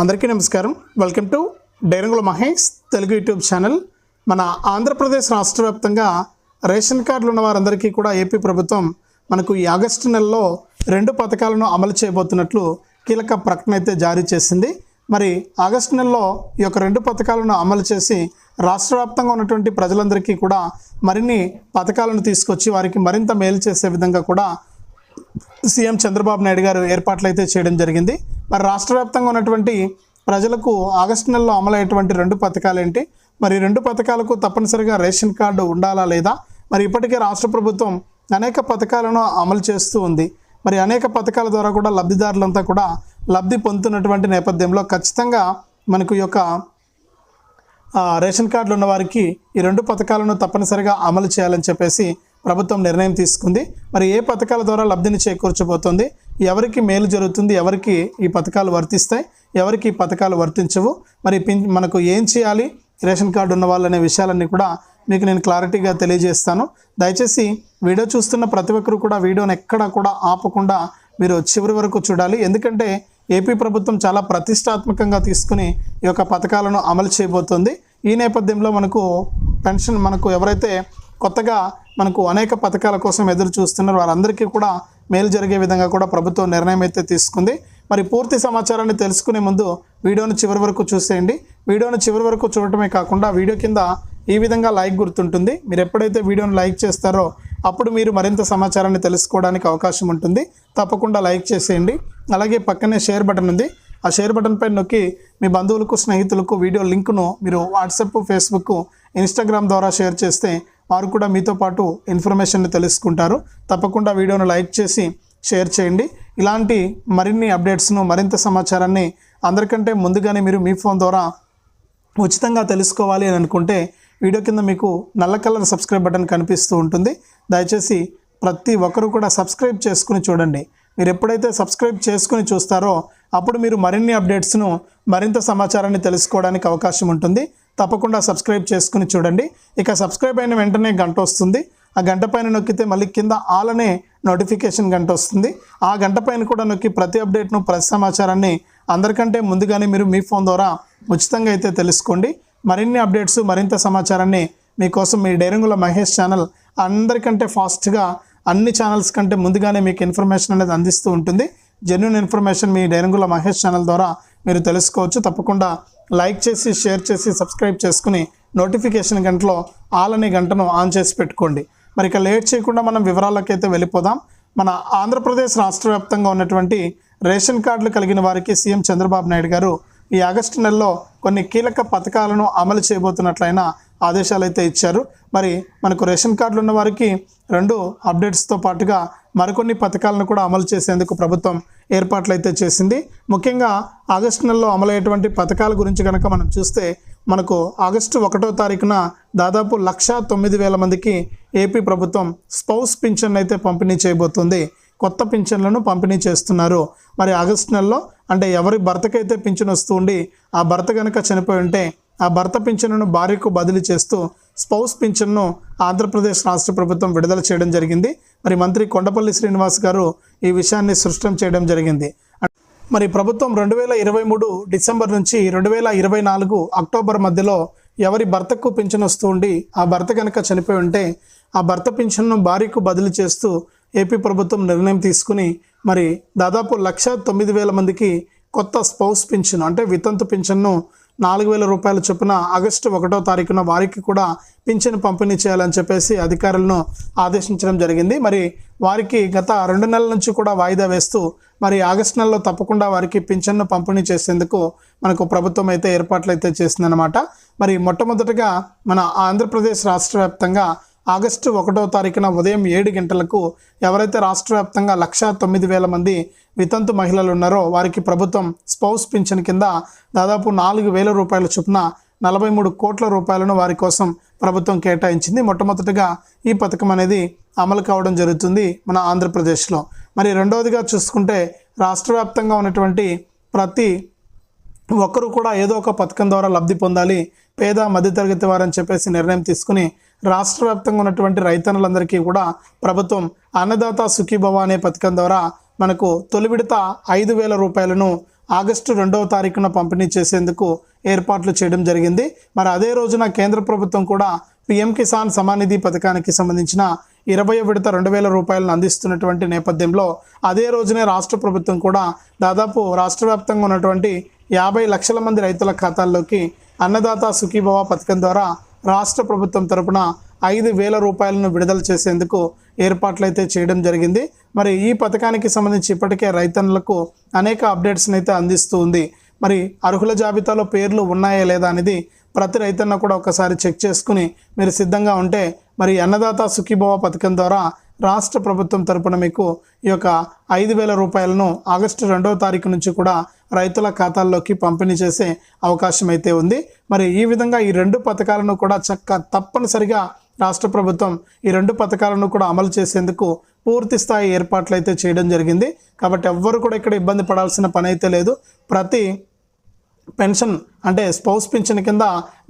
అందరికీ నమస్కారం. Welcome to Dairangula Mahesh Telugu YouTube channel మన ఆంధ్రప్రదేశ్ రాష్ట్ర వ్యాప్తంగా రేషన్ కార్డులు ఉన్న వారందరికీ కూడా ఏపీ ప్రభుత్వం మనకు ఈ ఆగస్టు నెలలో రెండు పథకాలను అమలు చేయబోతున్నట్లు కీలక ప్రకటన అయితే జారీ చేసింది. మరి ఆగస్టు నెలలో ఈ యొక్క రెండు పథకాలను అమలు చేసి రాష్ట్ర వ్యాప్తంగా ఉన్నటువంటి ప్రజలందరికీ కూడా మరిన్ని పథకాలను తీసుకొచ్చి వారికి మరింత మేలు చేసే విధంగా కూడా సీఎం చంద్రబాబు నాయుడు గారు ఏర్పాట్లు అయితే చేయడం జరిగింది. మరి రాష్ట్ర వ్యాప్తంగా ఉన్నటువంటి ప్రజలకు ఆగస్టు నెలలో అమలయ్యేటువంటి రెండు పథకాలు ఏంటి? మరి రెండు పథకాలకు తప్పనిసరిగా రేషన్ కార్డు ఉండాలా లేదా? మరి ఇప్పటికే రాష్ట్ర ప్రభుత్వం అనేక పథకాలను అమలు చేస్తూ ఉంది. మరి అనేక పథకాల ద్వారా కూడా లబ్ధిదారులంతా కూడా లబ్ధి పొందుతున్నటువంటి నేపథ్యంలో ఖచ్చితంగా మనకు ఈ యొక్క రేషన్ కార్డులు ఉన్న వారికి ఈ రెండు పథకాలను తప్పనిసరిగా అమలు చేయాలని చెప్పేసి ప్రభుత్వం నిర్ణయం తీసుకుంది. మరి ఏ పథకాల ద్వారా లబ్ధిని చేకూర్చబోతోంది? ఎవరికి మేలు జరుగుతుంది? ఎవరికి ఈ పథకాలు వర్తిస్తాయి? ఎవరికి ఈ పథకాలు వర్తించవు? మరి మనకు ఏం చేయాలి? రేషన్ కార్డు ఉన్న వాళ్ళు అనే విషయాలన్నీ కూడా మీకు నేను క్లారిటీగా తెలియజేస్తాను. దయచేసి వీడియో చూస్తున్న ప్రతి ఒక్కరు కూడా వీడియోని ఎక్కడా కూడా ఆపకుండా మీరు చివరి వరకు చూడాలి. ఎందుకంటే ఏపీ ప్రభుత్వం చాలా ప్రతిష్టాత్మకంగా తీసుకుని ఈ యొక్క పథకాలను అమలు చేయబోతోంది. ఈ నేపథ్యంలో మనకు పెన్షన్ మనకు ఎవరైతే కొత్తగా మనకు అనేక పథకాల కోసం ఎదురు చూస్తున్నారు. వారందరికీ కూడా మేలు జరిగే విధంగా కూడా ప్రభుత్వం నిర్ణయం అయితే తీసుకుంది. మరి పూర్తి సమాచారాన్ని తెలుసుకునే ముందు వీడియోను చివరి వరకు చూసేయండి. వీడియోను చివరి వరకు చూడటమే కాకుండా వీడియో కింద ఈ విధంగా లైక్ గుర్తుంటుంది. మీరు ఎప్పుడైతే వీడియోను లైక్ చేస్తారో అప్పుడు మీరు మరింత సమాచారాన్ని తెలుసుకోవడానికి అవకాశం ఉంటుంది. తప్పకుండా లైక్ చేసేయండి. అలాగే పక్కనే షేర్ బటన్ ఉంది. ఆ షేర్ బటన్ పై నొక్కి మీ బంధువులకు స్నేహితులకు వీడియో లింకును మీరు వాట్సాప్ ఫేస్బుక్ ఇన్స్టాగ్రామ్ ద్వారా షేర్ చేస్తే వారు కూడా మీతో పాటు ఇన్ఫర్మేషన్ని తెలుసుకుంటారు. తప్పకుండా వీడియోను లైక్ చేసి షేర్ చేయండి. ఇలాంటి మరిన్ని అప్డేట్స్ను మరింత సమాచారాన్ని అందరికంటే ముందుగానే మీరు మీ ఫోన్ ద్వారా ఉచితంగా తెలుసుకోవాలి అని అనుకుంటే వీడియో కింద మీకు నల్ల కలర్ సబ్స్క్రైబ్ బటన్ కనిపిస్తూ ఉంటుంది. దయచేసి ప్రతి ఒక్కరూ కూడా సబ్స్క్రైబ్ చేసుకుని చూడండి. మీరు ఎప్పుడైతే సబ్స్క్రైబ్ చేసుకుని చూస్తారో అప్పుడు మీరు మరిన్ని అప్డేట్స్ను మరింత సమాచారాన్ని తెలుసుకోవడానికి అవకాశం ఉంటుంది. తప్పకుండా సబ్స్క్రైబ్ చేసుకుని చూడండి. ఇక సబ్స్క్రైబ్ అయిన వెంటనే గంట వస్తుంది. ఆ గంట పైన నొక్కితే మళ్ళీ కింద ఆలనే నోటిఫికేషన్ గంట వస్తుంది. ఆ గంట పైన కూడా నొక్కి ప్రతి అప్డేట్ను ప్రతి సమాచారాన్ని అందరికంటే ముందుగానే మీరు మీ ఫోన్ ద్వారా ఉచితంగా అయితే తెలుసుకోండి. మరిన్ని అప్డేట్స్ మరింత సమాచారాన్ని మీకోసం మీ డైరంగుల మహేష్ ఛానల్ అందరికంటే ఫాస్ట్గా అన్ని ఛానల్స్ కంటే ముందుగానే మీకు ఇన్ఫర్మేషన్ అనేది అందిస్తూ ఉంటుంది. జెన్యున్ ఇన్ఫర్మేషన్ మీ డైరంగుల మహేష్ ఛానల్ ద్వారా మీరు తెలుసుకోవచ్చు. తప్పకుండా లైక్ చేసి షేర్ చేసి సబ్స్క్రైబ్ చేసుకుని నోటిఫికేషన్ గంటలో ఆల్ అనే గంటను ఆన్ చేసి పెట్టుకోండి. మరి ఇక లేట్ చేయకుండా మనం వివరాలకైతే వెళ్ళిపోదాం. మన ఆంధ్రప్రదేశ్ రాష్ట్ర వ్యాప్తంగా ఉన్నటువంటి రేషన్ కార్డులు కలిగిన వారికి సీఎం చంద్రబాబు నాయుడు గారు ఈ ఆగస్టు నెలలో కొన్ని కీలక పథకాలను అమలు చేయబోతున్నట్లయిన ఆదేశాలు అయితే ఇచ్చారు. మరి మనకు రేషన్ కార్డులు ఉన్న వారికి రెండు అప్డేట్స్తో పాటుగా మరికొన్ని పథకాలను కూడా అమలు చేసేందుకు ప్రభుత్వం ఏర్పాట్లు అయితే చేసింది. ముఖ్యంగా ఆగస్టు నెలలో అమలయ్యేటువంటి పథకాల గురించి కనుక మనం చూస్తే మనకు ఆగస్టు ఒకటో తారీఖున దాదాపు లక్ష తొమ్మిది వేల మందికి ఏపీ ప్రభుత్వం స్పౌస్ పింఛన్ అయితే పంపిణీ చేయబోతుంది. కొత్త పింఛన్లను పంపిణీ చేస్తున్నారు. మరి ఆగస్టు నెలలో అంటే ఎవరి భర్తకైతే పింఛన్ వస్తూ ఉండి ఆ భర్త కనుక చనిపోయి ఉంటే ఆ భర్త పింఛన్ను భార్యకు బదిలీ చేస్తూ స్పౌస్ పింఛన్ను ఆంధ్రప్రదేశ్ రాష్ట్ర ప్రభుత్వం విడుదల చేయడం జరిగింది. మరి మంత్రి కొండపల్లి శ్రీనివాస్ గారు ఈ విషయాన్ని సృష్టం చేయడం జరిగింది. మరి ప్రభుత్వం రెండు వేల ఇరవై మూడు డిసెంబర్ నుంచి రెండు వేల ఇరవై నాలుగు అక్టోబర్ మధ్యలో ఎవరి భర్తకు పింఛన్ వస్తూ ఉండి ఆ భర్త కనుక చనిపోయి ఉంటే ఆ భర్త పింఛన్ను భార్యకు బదిలీ చేస్తూ ఏపీ ప్రభుత్వం నిర్ణయం తీసుకుని మరి దాదాపు లక్ష తొమ్మిది వేల మందికి కొత్త స్పౌస్ పింఛన్ అంటే వితంతు పింఛన్ను నాలుగు వేల రూపాయల చొప్పున ఆగస్టు ఒకటో తారీఖున వారికి కూడా పింఛన్ పంపిణీ చేయాలని చెప్పేసి అధికారులను ఆదేశించడం జరిగింది. మరి వారికి గత రెండు నెలల నుంచి కూడా వాయిదా వేస్తూ మరి ఆగస్టు నెలలో తప్పకుండా వారికి పింఛన్ను పంపిణీ చేసేందుకు మనకు ప్రభుత్వం అయితే ఏర్పాట్లు అయితే చేసిందనమాట మరి మొట్టమొదటిగా మన ఆంధ్రప్రదేశ్ రాష్ట్ర వ్యాప్తంగా ఆగస్టు ఒకటో తారీఖున ఉదయం ఏడు గంటలకు ఎవరైతే రాష్ట్ర వ్యాప్తంగా లక్షా తొమ్మిది వేల మంది వితంతు మహిళలు ఉన్నారో వారికి ప్రభుత్వం స్పౌస్ పింఛన్ కింద దాదాపు నాలుగు వేల రూపాయల చొప్పున నలభై మూడు కోట్ల రూపాయలను వారి కోసం ప్రభుత్వం కేటాయించింది. మొట్టమొదటిగా ఈ పథకం అనేది అమలు కావడం జరుగుతుంది మన ఆంధ్రప్రదేశ్లో. మరి రెండవదిగా చూసుకుంటే రాష్ట్ర వ్యాప్తంగా ఉన్నటువంటి ప్రతి ఒక్కరు కూడా ఏదో ఒక పథకం ద్వారా లబ్ధి పొందాలి పేద మధ్యతరగతి వారని చెప్పేసి నిర్ణయం తీసుకుని రాష్ట్ర వ్యాప్తంగా ఉన్నటువంటి రైతన్నులందరికీ కూడా ప్రభుత్వం అన్నదాత సుఖీభవ అనే పథకం ద్వారా మనకు తొలి విడత ఐదు వేల రూపాయలను ఆగస్టు రెండవ తారీఖున పంపిణీ చేసేందుకు ఏర్పాట్లు చేయడం జరిగింది. మరి అదే రోజున కేంద్ర ప్రభుత్వం కూడా పిఎం కిసాన్ సమానిధి పథకానికి సంబంధించిన ఇరవై విడత రెండు వేల రూపాయలను అందిస్తున్నటువంటి నేపథ్యంలో అదే రోజునే రాష్ట్ర ప్రభుత్వం కూడా దాదాపు రాష్ట్ర వ్యాప్తంగా ఉన్నటువంటి యాభై లక్షల మంది రైతుల ఖాతాల్లోకి అన్నదాత సుఖీభవ పథకం ద్వారా రాష్ట్ర ప్రభుత్వం తరపున ఐదు వేల రూపాయలను విడుదల చేసేందుకు ఏర్పాట్లు అయితే చేయడం జరిగింది. మరి ఈ పథకానికి సంబంధించి ఇప్పటికే రైతన్నులకు అనేక అప్డేట్స్ని అయితే అందిస్తూ ఉంది. మరి అర్హుల జాబితాలో పేర్లు ఉన్నాయా లేదా అనేది ప్రతి రైతన్న కూడా ఒకసారి చెక్ చేసుకుని మీరు సిద్ధంగా ఉంటే మరి అన్నదాత సుఖీభవ పథకం ద్వారా రాష్ట్ర ప్రభుత్వం తరపున మీకు ఈ యొక్క ఐదు వేల రూపాయలను ఆగస్టు రెండవ తారీఖు నుంచి కూడా రైతుల ఖాతాల్లోకి పంపిణీ చేసే అవకాశం అయితే ఉంది. మరి ఈ విధంగా ఈ రెండు పథకాలను కూడా చక్క తప్పనిసరిగా రాష్ట్ర ప్రభుత్వం ఈ రెండు పథకాలను కూడా అమలు చేసేందుకు పూర్తి స్థాయి ఏర్పాట్లు అయితే చేయడం జరిగింది. కాబట్టి ఎవ్వరు కూడా ఇక్కడ ఇబ్బంది పడాల్సిన పని అయితే లేదు. ప్రతి పెన్షన్ అంటే స్పౌస్ పింఛన్ కింద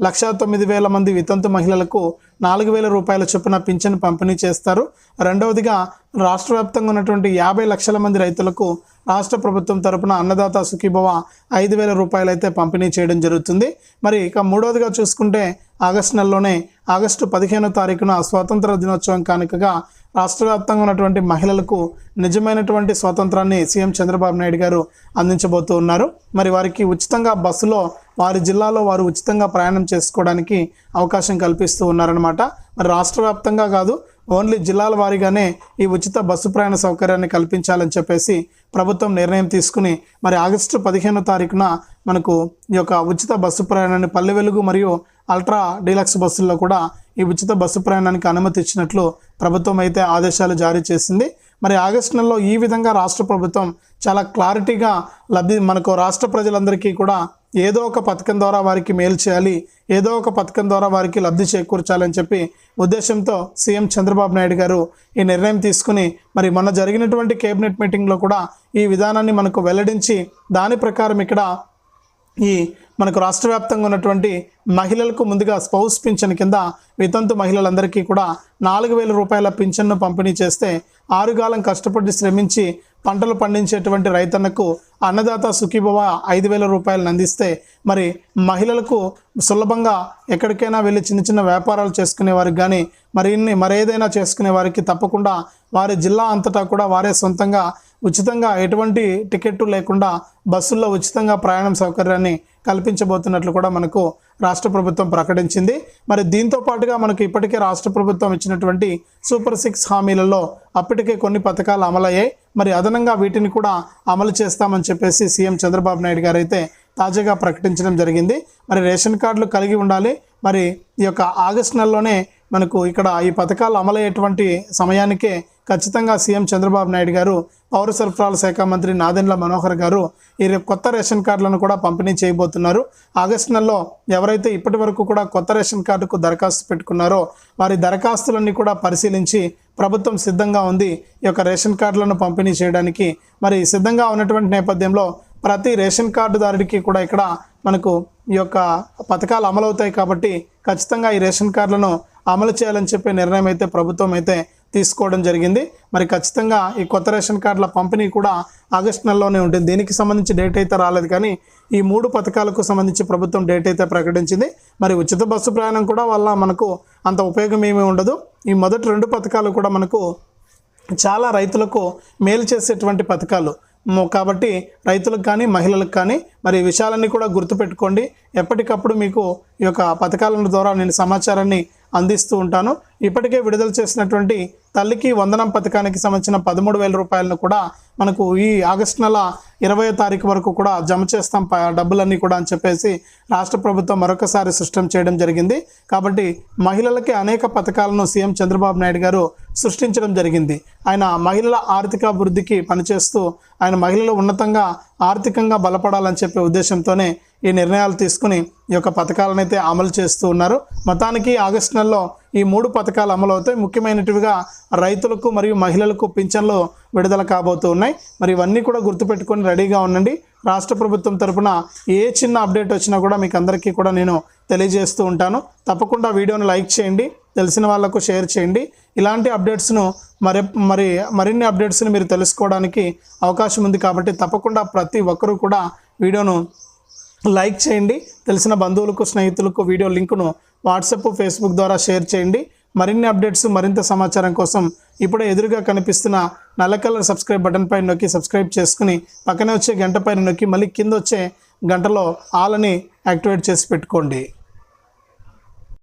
లక్షా తొమ్మిది వేల మంది వితంతు మహిళలకు నాలుగు వేల రూపాయల చొప్పున పింఛన్ పంపిణీ చేస్తారు. రెండవదిగా రాష్ట్ర వ్యాప్తంగా ఉన్నటువంటి యాభై లక్షల మంది రైతులకు రాష్ట్ర ప్రభుత్వం తరపున అన్నదాత సుఖీభవ ఐదు వేల రూపాయలు అయితే పంపిణీ చేయడం జరుగుతుంది. మరి ఇక మూడవదిగా చూసుకుంటే ఆగస్టు నెలలోనే ఆగస్టు పదిహేనో తారీఖున స్వాతంత్ర దినోత్సవం కానుకగా రాష్ట్ర వ్యాప్తంగా ఉన్నటువంటి మహిళలకు నిజమైనటువంటి స్వాతంత్రాన్ని సీఎం చంద్రబాబు నాయుడు గారు అందించబోతూ ఉన్నారు. మరి వారికి ఉచితంగా బస్సులో వారి జిల్లాలో వారు ఉచితంగా ప్రయాణం చేసుకోవడానికి అవకాశం కల్పిస్తూ ఉన్నారనమాట మరి రాష్ట్ర వ్యాప్తంగా కాదు ఓన్లీ జిల్లాల వారీగానే ఈ ఉచిత బస్సు ప్రయాణ సౌకర్యాన్ని కల్పించాలని చెప్పేసి ప్రభుత్వం నిర్ణయం తీసుకుని మరి ఆగస్టు పదిహేనో తారీఖున మనకు ఈ యొక్క ఉచిత బస్సు ప్రయాణాన్ని పల్లె వెలుగు మరియు అల్ట్రా డీలక్స్ బస్సుల్లో కూడా ఈ ఉచిత బస్సు ప్రయాణానికి అనుమతి ఇచ్చినట్లు ప్రభుత్వం అయితే ఆదేశాలు జారీ చేసింది. మరి ఆగస్టు నెలలో ఈ విధంగా రాష్ట్ర ప్రభుత్వం చాలా క్లారిటీగా లబ్ధి మనకు రాష్ట్ర ప్రజలందరికీ కూడా ఏదో ఒక పథకం ద్వారా వారికి మేలు చేయాలి ఏదో ఒక పథకం ద్వారా వారికి లబ్ధి చేకూర్చాలని చెప్పి ఉద్దేశంతో సీఎం చంద్రబాబు నాయుడు గారు ఈ నిర్ణయం తీసుకుని మరి మొన్న జరిగినటువంటి కేబినెట్ మీటింగ్లో కూడా ఈ విధానాన్ని మనకు వెల్లడించి దాని ప్రకారం ఇక్కడ ఈ మనకు రాష్ట్ర వ్యాప్తంగా ఉన్నటువంటి మహిళలకు ముందుగా స్పౌస్ పింఛన్ కింద వితంతు మహిళలందరికీ కూడా నాలుగు వేల రూపాయల పింఛన్ను పంపిణీ చేస్తే ఆరుగాలం కష్టపడి శ్రమించి పంటలు పండించేటువంటి రైతన్నకు అన్నదాత సుఖీభవ ఐదు వేల రూపాయలను అందిస్తే మరి మహిళలకు సులభంగా ఎక్కడికైనా వెళ్ళి చిన్న చిన్న వ్యాపారాలు చేసుకునే వారికి కానీ మరిన్ని మరేదైనా చేసుకునే వారికి తప్పకుండా వారి జిల్లా అంతటా కూడా వారే సొంతంగా ఉచితంగా ఎటువంటి టికెట్టు లేకుండా బస్సుల్లో ఉచితంగా ప్రయాణం సౌకర్యాన్ని కల్పించబోతున్నట్లు కూడా మనకు రాష్ట్ర ప్రభుత్వం ప్రకటించింది. మరి దీంతో పాటుగా మనకు ఇప్పటికే రాష్ట్ర ప్రభుత్వం ఇచ్చినటువంటి సూపర్ సిక్స్ హామీలలో అప్పటికే కొన్ని పథకాలు అమలయ్యాయి. మరి అదనంగా వీటిని కూడా అమలు చేస్తామని చెప్పేసి సీఎం చంద్రబాబు నాయుడు గారు అయితే తాజాగా ప్రకటించడం జరిగింది. మరి రేషన్ కార్డులు కలిగి ఉండాలి. మరి ఈ యొక్క ఆగస్టు నెలలోనే మనకు ఇక్కడ ఈ పథకాలు అమలయ్యేటువంటి సమయానికే ఖచ్చితంగా సీఎం చంద్రబాబు నాయుడు గారు పౌర సరఫరాల శాఖ మంత్రి నాదెండ్ల మనోహర్ గారు ఈ కొత్త రేషన్ కార్డులను కూడా పంపిణీ చేయబోతున్నారు. ఆగస్టు నెలలో ఎవరైతే ఇప్పటి వరకు కూడా కొత్త రేషన్ కార్డుకు దరఖాస్తు పెట్టుకున్నారో వారి దరఖాస్తులన్నీ కూడా పరిశీలించి ప్రభుత్వం సిద్ధంగా ఉంది ఈ యొక్క రేషన్ కార్డులను పంపిణీ చేయడానికి. మరి సిద్ధంగా ఉన్నటువంటి నేపథ్యంలో ప్రతి రేషన్ కార్డుదారుడికి కూడా ఇక్కడ మనకు ఈ యొక్క పథకాలు అమలవుతాయి కాబట్టి ఖచ్చితంగా ఈ రేషన్ కార్డులను అమలు చేయాలని చెప్పే నిర్ణయం అయితే ప్రభుత్వం అయితే తీసుకోవడం జరిగింది. మరి ఖచ్చితంగా ఈ కొత్త రేషన్ కార్డుల పంపిణీ కూడా ఆగస్టు నెలలోనే ఉంటుంది. దీనికి సంబంధించి డేట్ అయితే రాలేదు కానీ ఈ మూడు పథకాలకు సంబంధించి ప్రభుత్వం డేట్ అయితే ప్రకటించింది. మరి ఉచిత బస్సు ప్రయాణం కూడా వల్ల మనకు అంత ఉపయోగం ఏమీ ఉండదు. ఈ మొదటి రెండు పథకాలు కూడా మనకు చాలా రైతులకు మేలు చేసేటువంటి పథకాలు. కాబట్టి రైతులకు కానీ మహిళలకు కానీ మరి విషయాలన్నీ కూడా గుర్తుపెట్టుకోండి. ఎప్పటికప్పుడు మీకు ఈ యొక్క పథకాల ద్వారా నేను సమాచారాన్ని అందిస్తూ ఉంటాను. ఇప్పటికే విడుదల చేసినటువంటి తల్లికి వందనం పథకానికి సంబంధించిన పదమూడు వేల రూపాయలను కూడా మనకు ఈ ఆగస్టు నెల ఇరవై తారీఖు వరకు కూడా జమ చేస్తాం. డబ్బులన్నీ కూడా అని చెప్పేసి రాష్ట్ర ప్రభుత్వం మరొకసారి సృష్టం చేయడం జరిగింది. కాబట్టి మహిళలకి అనేక పథకాలను సీఎం చంద్రబాబు నాయుడు గారు సృష్టించడం జరిగింది. ఆయన మహిళల ఆర్థికాభివృద్ధికి పనిచేస్తూ ఆయన మహిళలు ఉన్నతంగా ఆర్థికంగా బలపడాలని చెప్పే ఉద్దేశంతోనే ఈ నిర్ణయాలు తీసుకుని ఈ యొక్క పథకాలను అయితే అమలు చేస్తూ ఉన్నారు. మొత్తానికి ఆగస్టు నెలలో ఈ మూడు పథకాలు అమలు అవుతాయి ముఖ్యమైనటివిగా రైతులకు మరియు మహిళలకు పింఛన్లు విడుదల కాబోతూ ఉన్నాయి. మరి ఇవన్నీ కూడా గుర్తుపెట్టుకొని రెడీగా ఉండండి. రాష్ట్ర ప్రభుత్వం తరపున ఏ చిన్న అప్డేట్ వచ్చినా కూడా మీకు అందరికీ కూడా నేను తెలియజేస్తూ ఉంటాను. తప్పకుండా వీడియోను లైక్ చేయండి తెలిసిన వాళ్ళకు షేర్ చేయండి. ఇలాంటి అప్డేట్స్ను మరి మరి మరిన్ని అప్డేట్స్ని మీరు తెలుసుకోవడానికి అవకాశం ఉంది కాబట్టి తప్పకుండా ప్రతి ఒక్కరూ కూడా వీడియోను లైక్ చేయండి. తెలిసిన బంధువులకు స్నేహితులకు వీడియో లింకును వాట్సాప్ ఫేస్బుక్ ద్వారా షేర్ చేయండి. మరిన్ని అప్డేట్స్ మరింత సమాచారం కోసం ఇప్పుడే ఎదురుగా కనిపిస్తున్న నల్ల కలర్ సబ్స్క్రైబ్ బటన్ పైన నొక్కి సబ్స్క్రైబ్ చేసుకుని పక్కనే వచ్చే గంట పైన నొక్కి మళ్ళీ కింద వచ్చే గంటలో ఆలని యాక్టివేట్ చేసి పెట్టుకోండి.